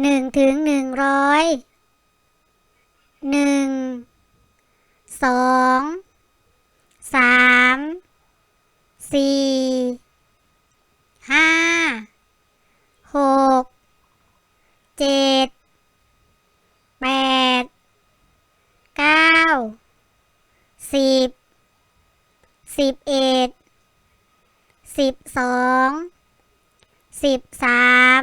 หนึ่งถึงหนึ่งร้อยหนึ่งสองสามสี่ห้าหกเจ็ดแปดเก้าสิบสิบเอ็ดสิบสองสิบสาม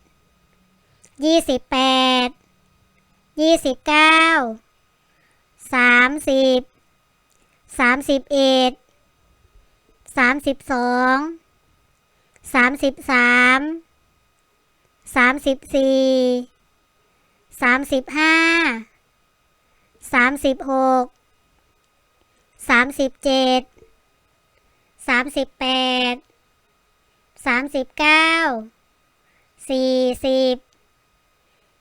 ยี่สิบแปดยี่สิบเก้าสามสิบสามสิบเอ็ดสามสิบสองสามสิบสามสามสิบสี่สามสิบห้าสามสิบหกสามสิบเจ็ดสามสิบแปดสามสิบเก้าสี่สิบ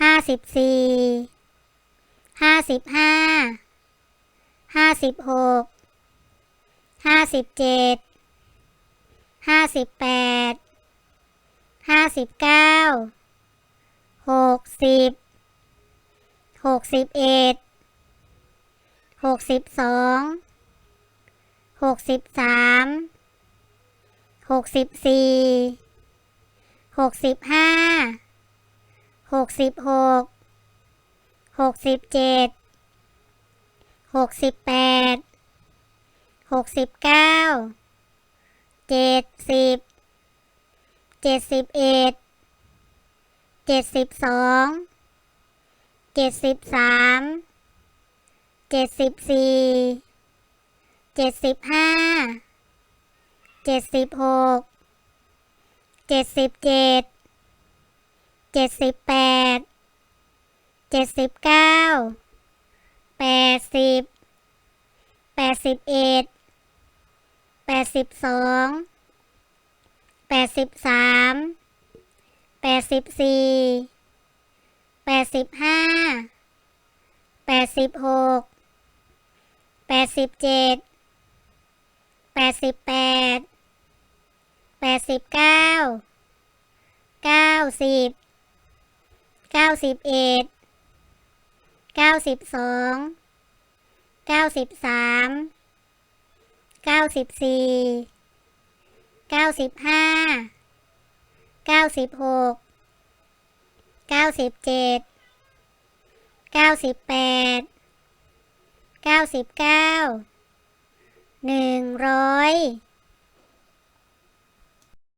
ห้าสิบสี่ห้าสิบห้าห้าสิบหกห้าสิบเจ็ดห้าสิบแปดห้าสิบเก้าหกสิบหกสิบเอ็ดหกสิบสองหกสิบสามหกสิบสี่หกสิบห้า หกสิบหกหกสิบเจ็ดหกสิบแปดหกสิบเก้าเจ็ดสิบเจ็ดสิบเอ็ดเจ็ดสิบสองเจ็ดสิบสามเจ็ดสิบสี่เจ็ดสิบห้าเจ็ดสิบหกเจ็ดสิบเจ็ด เจ็ดสิบแปดเจ็ดสิบเก้าแปดสิบแปดสิบเอ็ดแปดสิบสองแปดสิบสามแปดสิบสี่แปดสิบห้าแปดสิบหกแปดสิบเจ็ดแปดสิบแปดแปดสิบเก้าเก้าสิบ เก้าสิบเอ็ดเก้าสิบสองเก้าสิบสามเก้าสิบสี่เก้าสิบห้าเก้าสิบหกเก้าสิบเจ็ดเก้าสิบแปดเก้าสิบเก้าหนึ่งร้อย